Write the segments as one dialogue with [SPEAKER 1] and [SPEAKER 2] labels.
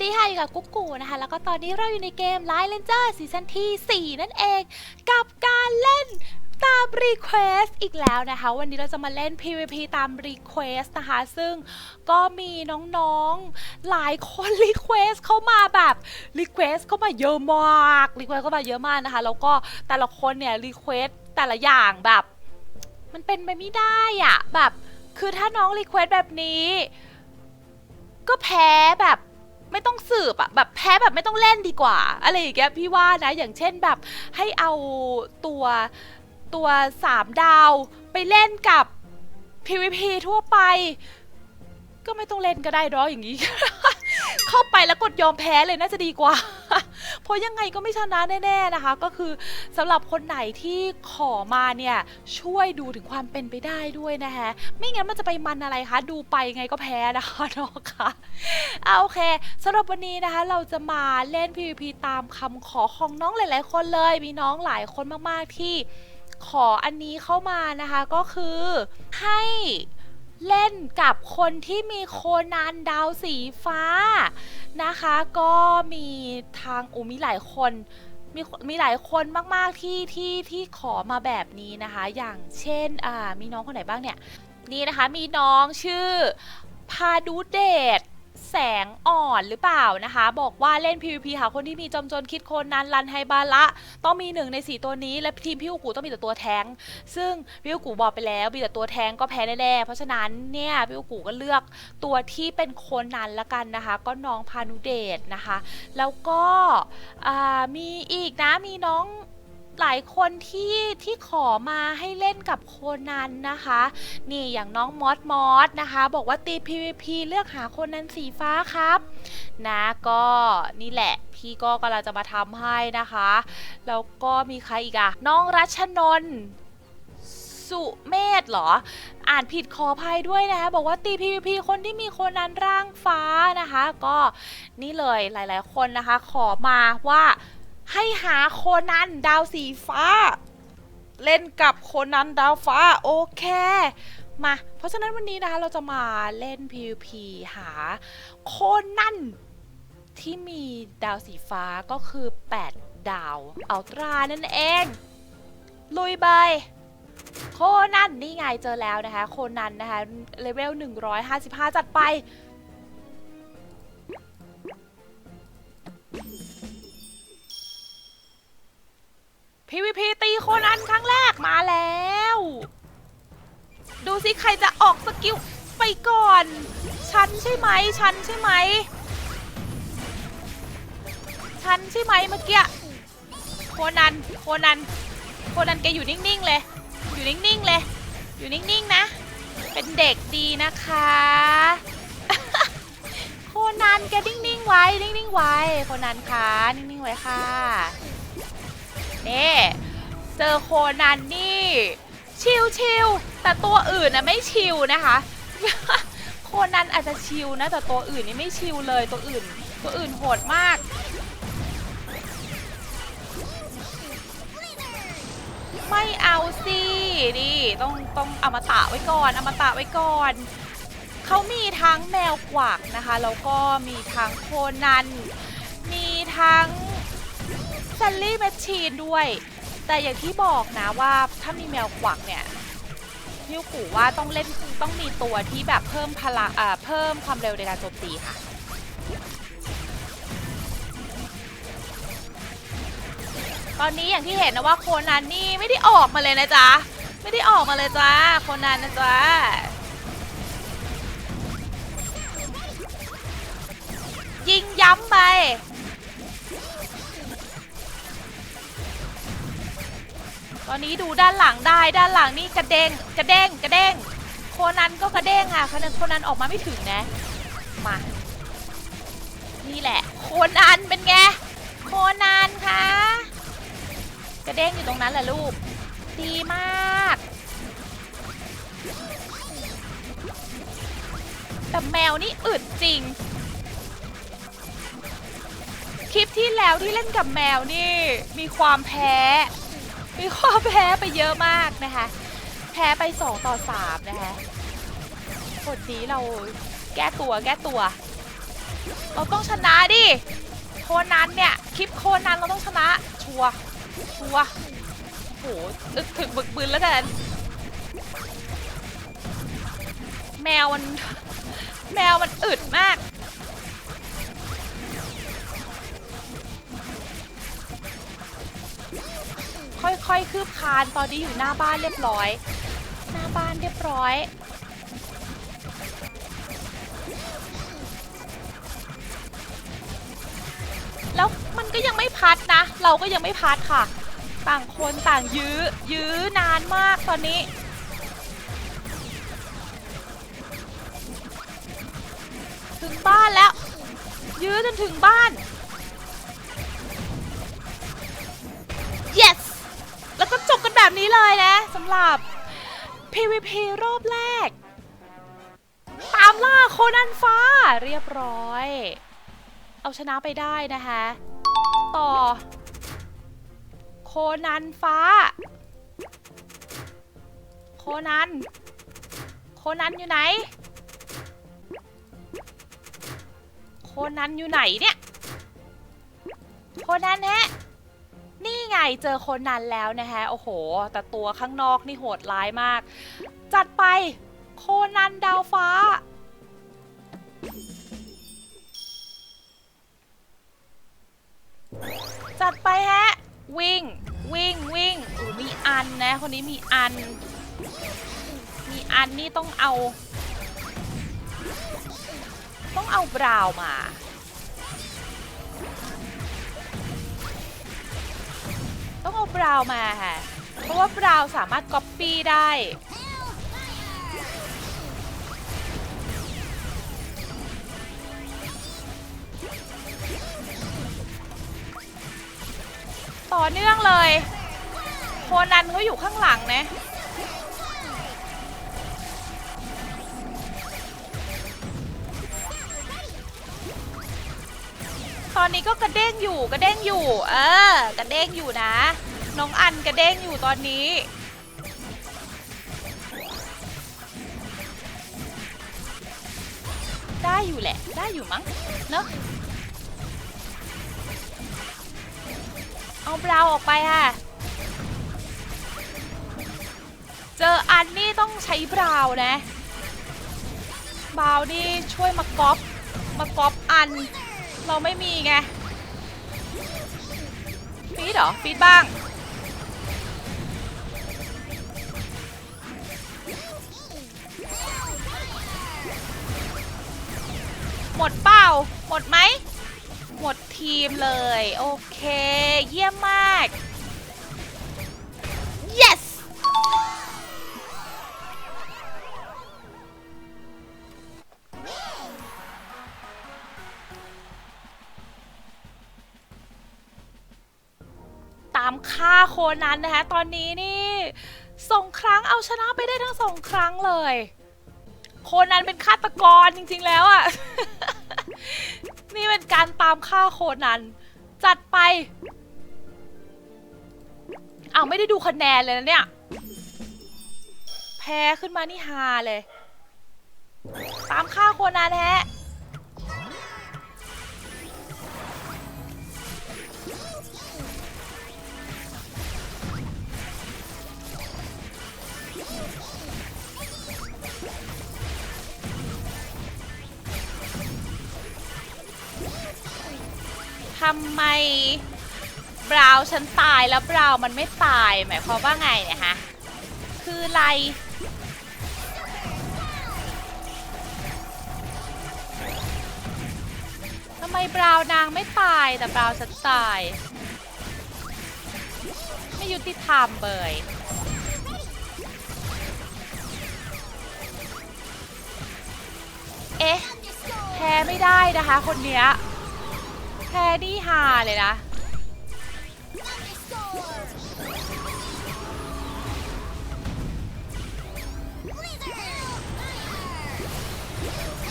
[SPEAKER 1] สวัสดีค่ะอยู่กับกุ๊กกูนะคะ แล้วก็ตอนนี้เราอยู่ในเกม Line Ranger ซีซั่นที่ 4 นั่นเอง กับการเล่นตาม Request อีกแล้วนะคะ วันนี้เราจะมาเล่น PVP ตาม Request นะคะ ซึ่งก็มีน้องๆ หลายคน Request เข้ามาแบบ Request เข้ามาเยอะมาก Request เข้ามาเยอะมากนะคะ แล้วก็แต่ละคนเนี่ย Request แต่ละอย่างแบบ มันเป็นไปไม่ได้อะแบบ คือถ้าน้อง Request แบบนี้ ก็แพ้แบบ ไม่ต้องสืบอะแบบแพ้แบบไม่ต้องเล่นดีกว่า อะไรอย่างเงี้ยพี่ว่านะอย่างเช่นแบบให้เอาตัวตัวสามดาวไปเล่นกับ PVP ทั่วไป ก็ไม่ต้องเล่นก็ได้เนาะอย่างนี้ เข้าไปแล้วกดยอมแพ้เลยน่าจะดีกว่า เพราะยังไงก็ไม่ชนะแน่ ๆนะคะ ก็คือสำหรับคนไหนที่ขอมาเนี่ยช่วยดูถึงความเป็นไปได้ด้วยนะคะไม่งั้นมันจะไปมันอะไรคะ ดูไปไงก็แพ้นะคะน้องคะเอาโอเคสำหรับวันนี้นะคะ เราจะมาเล่น PVP ตามคำขอของน้องหลาย ๆ คนเลย มีน้องหลายคนมากๆที่ขออันนี้เข้ามานะคะ ก็คือให้ เล่นกับคนที่มีโคนันดาวสีฟ้านะคะ ก็มีทางอูมีหลายคนมีมีหลายคนมากๆที่ที่ที่ขอมาแบบนี้นะคะ อย่างเช่นอ่ามีน้องคนไหนบ้างเนี่ย นี่นะคะมีน้องชื่อพาดูเดท แสงอ่อนหรือเปล่านะคะ บอกว่าเล่น PVP หาคนที่มีจอมโจรคิดคนนั้นรันไฮบาละต้องมีหนึ่งในสีตัวนี้ และทีมพี่อูกูต้องมีแต่ตัวแทงซึ่งพี่อูกูบอกไปแล้วมีแต่ตัวแทงก็แพ้แน่ๆเพราะฉะนั้นเนี่ยพี่อูกูก็เลือกตัวที่เป็นคนนั้นละกันนะคะ ก็น้องพานุเดชนะคะ แล้วก็มีอีกนะมีน้อง หลายคนที่ที่ขอมาให้เล่นกับโคนันนะคะ นี่อย่างน้องมอสมอสนะคะ บอกว่าตี PVP เลือกหาโคนันสีฟ้าครับ นะก็นี่แหละ พี่ก็กำลังจะมาทำให้นะคะ แล้วก็มีใครอีกอะน้องรัชนน์สุเมธเหรอ อ่านผิดขออภัยด้วยนะคะบอกว่าตี PVP คนที่มีคนนั้นร่างฟ้านะคะ ก็นี่เลยหลาย ๆ คนนะคะ ขอมาว่า ให้หาโคนันดาวสีฟ้า เล่นกับโคนันดาวฟ้าโอเค มา เพราะฉะนั้นวันนี้นะคะเราจะมาเล่น PVP หาโคนันที่มีดาวสีฟ้าก็คือ 8 ดาวอัลตรานั่นเอง ลุยไปโคนันนี่ไงเจอแล้วนะคะ โคนันนะคะเลเวล155 จัดไป PVP ตีโคนันครั้งแรกมาแล้ว ดูสิใครจะออกสกิลไปก่อน ฉันใช่ไหมฉันใช่ไหม ฉันใช่ไหมเมื่อกี้โคนันโคนันโคนันแกอยู่นิ่งๆเลย อยู่นิ่งๆเลย อยู่นิ่งๆนะ เป็นเด็กดีนะคะโคนันแกนิ่งๆไว้นิ่งๆไว้โคนันคะนิ่งๆไว้ค่ะ นี่เจอโคนันนี่ ชิลชิลแต่ตัวอื่นนะไม่ชิลนะคะ โคนันอาจจะชิลนะ แต่ตัวอื่นนี่ไม่ชิลเลยตัวอื่น ตัวอื่นโหดมากไม่เอาสินี่ต้องต้องอมตะไว้ก่อนอมตะไว้ก่อน เขามีทั้งแมวกวักนะคะ แล้วก็มีทั้งโคนัน มีทั้ง ซันลี่แมชชีนด้วย แต่อย่างที่บอกนะว่าถ้ามีแมวกวักเนี่ยพี่กูว่าต้องเล่นต้องมีตัวที่แบบเพิ่มพลังอ่าเพิ่มความเร็วในการโจมตีค่ะตอนนี้อย่างที่เห็นนะว่าโคนันนี่ไม่ได้ออกมาเลยนะจ๊ะ ไม่ได้ออกมาเลยจ้าโคนันนะจ๊ะยิงย้ำไป ตอนนี้ดูด้านหลังได้ด้านหลังนี่กระเด้งกระเด้งกระเด้งโคนันก็กระเด้งอะโคนันโคนันออกมาไม่ถึงนะมานี่แหละ โคนันเป็นไงโคนันคะกระเด้งอยู่ตรงนั้นแหละลูกดีมาก แต่แมวนี่อึดจริง คลิปที่แล้วที่เล่นกับแมวนี่ มีความแพ้ มีความแพ้ไปเยอะมากนะคะ แพ้ไป 2 ต่อ 3 นะคะคนนี้เราแก้ตัวแก้ตัว เราต้องชนะดิ โคนันเนี่ยคลิปโคนันเราต้องชนะ ชัวชัวโหอึกถึงบึกบึนแล้วกัน แมวมัน แมวมันอึดมาก ค่อยๆ คืบคานตอนนี้อยู่หน้าบ้านเรียบร้อย หน้าบ้านเรียบร้อยแล้วมันก็ยังไม่พัดนะ เราก็ยังไม่พัดค่ะ ต่างคนต่างยื้อ ยื้อนานมากตอนนี้ ถึงบ้านแล้ว ยื้อจนถึงบ้าน แบบนี้เลยนะสำหรับ PVP รอบแรก ตามล่าโคนันฟ้าเรียบร้อย เอาชนะไปได้นะคะ ต่อ โคนันฟ้า โคนัน โคนันอยู่ไหน โคนันอยู่ไหนเนี่ย โคนันแฮะ นี่ไงเจอคนนันแล้วนะฮะ โอ้โห แต่ตัวข้างนอกนี่โหดร้ายมาก จัดไปโคนันดาวฟ้า จัดไปฮะ วิ่ง วิ่ง วิ่งอมีอันนะ คนนี้มีอัน มีอันนี่ต้องเอา ต้องเอาบราวมา ต้องเอาบราวมาค่ะ เพราะว่าบราวสามารถก๊อปปี้ได้ ต่อเนื่องเลย โคนันเขาอยู่ข้างหลังนะ อนนี้ก็กระเด้งอยู่กระเด้งอยู่ เออกระเด้งอยู่นะ น้องอันกระเด้งอยู่ตอนนี้ ได้อยู่แหละ ได้อยู่มั้งเนอะเอาบราวน์ออกไปค่ะเจออันนี่ต้องใช้บราวนะบราวนี่ช่วยมากอปมากอปอัน เราไม่มีไง ฟีดเหรอ ฟีดบ้าง หมดเปล่าหมดไหม หมดทีมเลย โอเค เยี่ยมมาก ฆ่าโคนันนะคะ ตอนนี้นี่สองครั้งเอาชนะไปได้ทั้งสองครั้งเลย โคนันเป็นฆาตกรจริงๆแล้วอะ่ะ นี่เป็นการตามฆ่าโคนัน จัดไปเอาไม่ได้ดูคะแนนเลยนะเนี่ย แพ้ขึ้นมานี่ฮาเลย ตามฆ่าโคนันแฮะ ทำไมบราวน์ฉันตายแล้วบราว์มันไม่ตาย หมายความว่าไงเนี่ยฮะ คืออะไร ทำไมบราวนางไม่ตายแต่บราวน์ฉันตาย ไม่ยุติธรรมเบยเอ๊ะ แพ้ไม่ได้นะคะคนเนี้ย แพ้นี่ฮาเลยนะ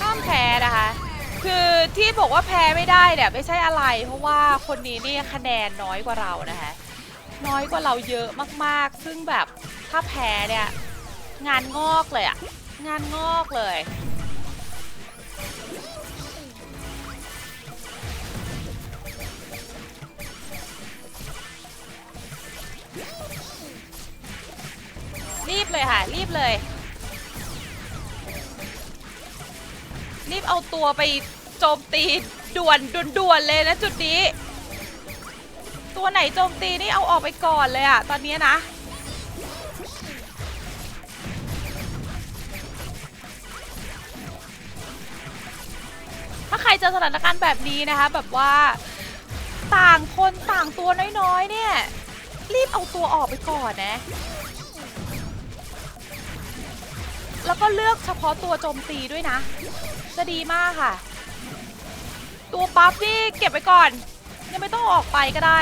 [SPEAKER 1] ห้ามแพ้นะคะ คือที่บอกว่าแพ้ไม่ได้เนี่ยไม่ใช่อะไร เพราะว่าคนนี้นี่คะแนนน้อยกว่าเรานะคะ น้อยกว่าเราเยอะมากๆ ซึ่งแบบถ้าแพ้เนี่ย งานงอกเลยอะงานงอกเลย รีบเลยค่ะ รีบเลย รีบเอาตัวไปโจมตีด่วนด่วนๆเลยนะจุดนี้ ตัวไหนโจมตีนี่เอาออกไปก่อนเลยอะตอนนี้นะถ้าใครเจอสถานการณ์แบบนี้นะคะ แบบว่าต่างคนต่างตัวน้อยๆ เนี่ย รีบเอาตัวออกไปก่อนนะ แล้วก็เลือกเฉพาะตัวโจมตีด้วยนะ จะดีมากค่ะ ตัวปั๊บนี่เก็บไว้ก่อน ยังไม่ต้องอออกไปก็ได้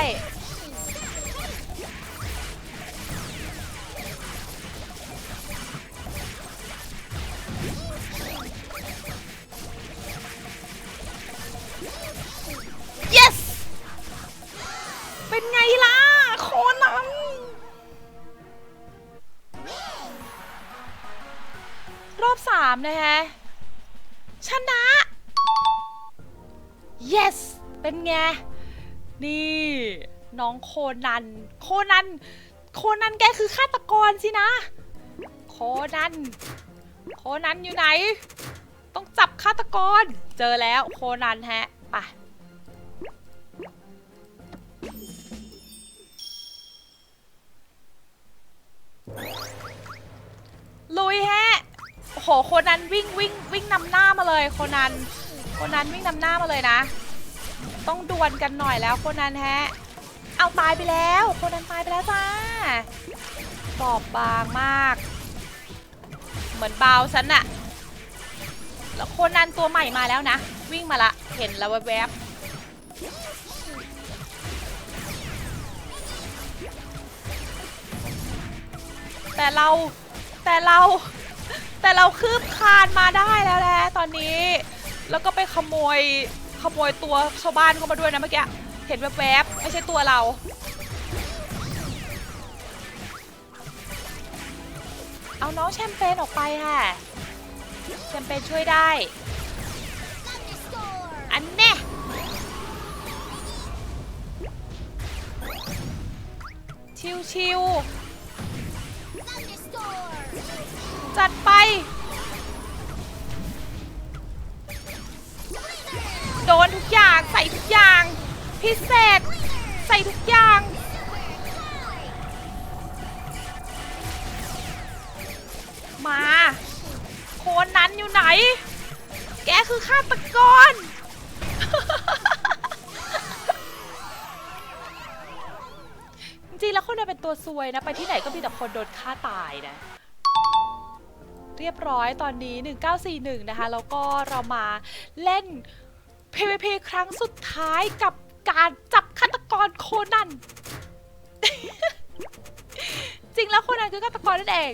[SPEAKER 1] yes เป็นไงล่ะ อบสามนะฮะ ชนะ yes เป็นไง นี่ น้องโคนัน โคนัน โคนันแกคือฆาตกรสินะ โคนัน โคนันอยู่ไหน ต้องจับฆาตกร เจอแล้วโคนันฮะ ไป โหโคนันวิ่งวิ่งวิ่งนำหน้ามาเลยโคนันโคนันวิ่งนำหน้ามาเลยนะ ต้องดวลกันหน่อยแล้วโคนันแฮะ เอาตายไปแล้วโคนันตายไปแล้วจ้าบอบบางมาก เหมือนเบาฉันอะแล้วโคนันตัวใหม่มาแล้วนะ วิ่งมาละ เห็นแล้วแวบแต่เราแต่เรา แต่เราคืบคานมาได้แล้วแหละตอนนี้ แล้วก็ไปขโมยขโมยตัวชาวบ้านเข้ามาด้วยนะเมื่อกี้เห็นแวบๆไม่ใช่ตัวเรา เอาน้องแชมเปญออกไปค่ะแชมเปญช่วยได้ อันแน่ชิวชิวๆ โดนทุกอย่างใส่ทุกอย่าง พิเศษ ใส่ทุกอย่าง มา โคนนั้นอยู่ไหน แกคือฆาตกรจริงๆแล้วคนนั้นเป็นตัวซวยนะ ไปที่ไหนก็มีแต่คนโดนฆ่าตายนะ เรียบร้อยตอนนี้ 1941 นะคะ แล้วก็เรามาเล่น PVP ครั้งสุดท้ายกับการจับฆาตกรโคนัน จริงแล้วโคนันคือฆาตกรนั่นเอง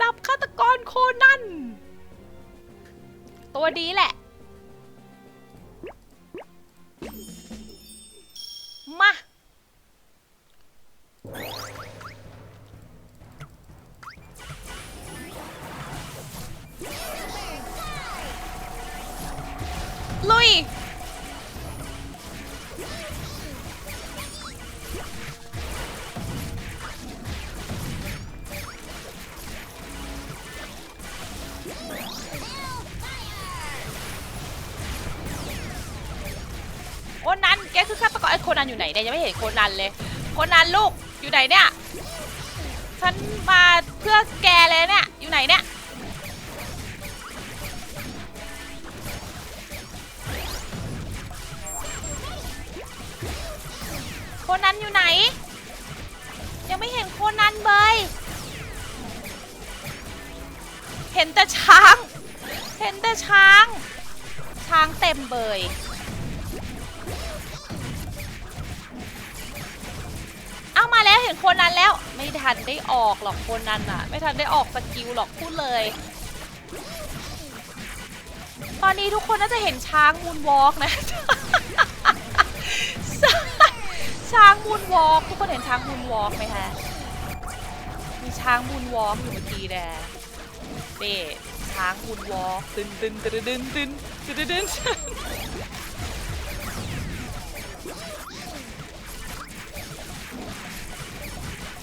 [SPEAKER 1] จับฆาตกรโคนัน ตัวดีแหละ มา นันอยู่ไหนเนี่ยยังไม่เห็นโคนันเลย โคนันลูกอยู่ไหนเนี่ย ฉันมาเพื่อแกเลยเนี่ย อยู่ไหนเนี่ย โคนันอยู่ไหน ยังไม่เห็นโคนันเลยเห็นแต่ช้าง เห็นแต่ช้าง ช้างเต็มเบย มาแล้วเห็นคนนั้นแล้ว ไม่ทันได้ออกหรอกคนนั้นอะ ไม่ทันได้ออกสกิลหรอกพูดเลย ตอนนี้ทุกคนน่าจะเห็นช้างมูนวอล์กนะ ช้างมูนวอล์กทุกคนเห็นช้างมูนวอล์กไหมคะมีช้างมูนวอล์กอยู่เมื่อกี้แน่เน่ช้างมูนวอล์กตึนตึนตึนตึนตึนตึนตึน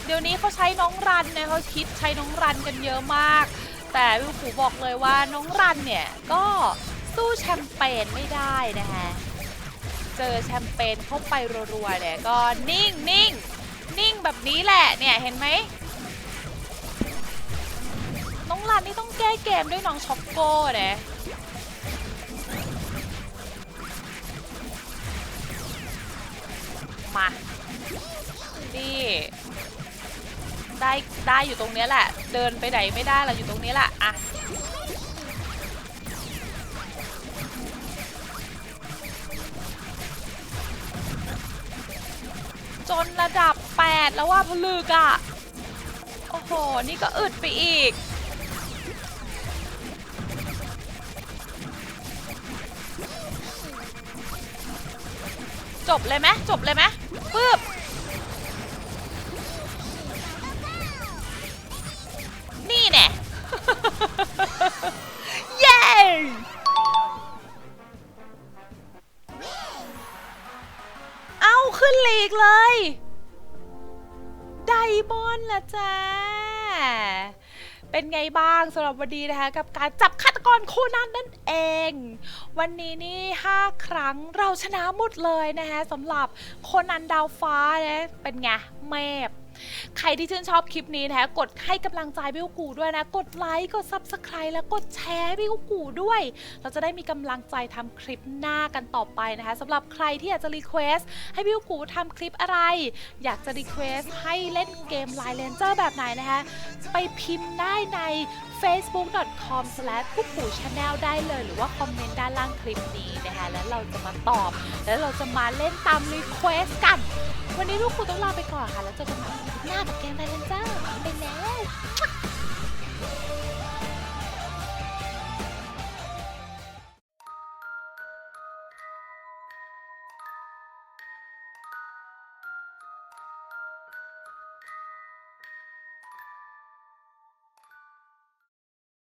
[SPEAKER 1] เดี๋ยวนี้เขาใช้น้องรันนะเขาคิดใช้น้องรันกันเยอะมาก แต่วิวผูบอกเลยว่าน้องรันเนี่ยก็สู้แชมเปญไม่ได้นะคะเจอแชมเปญเข้าไปรัวๆเนี่ยก็นิ่งนิ่งนิ่งแบบนี้แหละเนี่ยเห็นไหมน้องรันนี่ต้องแก้เกมด้วยน้องช็อกโก้เนี่ยมานี่ ได้ได้อยู่ตรงเนี้ยแหละ เดินไปไหนไม่ได้เราอยู่ตรงนี้แหละอะจนระดับ 8 แล้วว่าพลึกอะโอ้โห นี่ก็อึดไปอีก จบเลยไหมจบเลยไหมปึ๊บ ไดมอนด์ละจ้า เป็นไงบ้างสำหรับวันนี้นะคะ กับการจับฆาตกรโคนันนั่นเอง วันนี้นี่ 5 ครั้งเราชนะหมดเลยนะคะสำหรับโคนันดาวฟ้านะเป็นไงเมบ ใครที่ชื่นชอบคลิปนี้นะคะกดให้กำลังใจพี่กุ๊กกูด้วยนะ กดไลค์กด Subscribe แล้วกดแชร์พี่กุ๊กกูด้วย เราจะได้มีกำลังใจทำคลิปหน้ากันต่อไปนะคะสำหรับใครที่อยากจะรีเควสให้พี่กุ๊กกูทำคลิปอะไร อยากจะรีเควสให้เล่นเกม Line Ranger แบบไหนนะคะไปพิมพ์ได้ใน facebook.com slash กุ๊กกู channel ได้เลย หรือว่าคอมเมนต์ด้านล่างคลิปนี้นะคะแล้วเราจะมาตอบ แล้วเราจะมาเล่นตามรีเควสกัน วันนี้ลูกคุณต้องลาไปก่อนค่ะ แล้วเจอกันใหม่คลิปหน้ากับแกงไทเลนจ้าไปแล้ว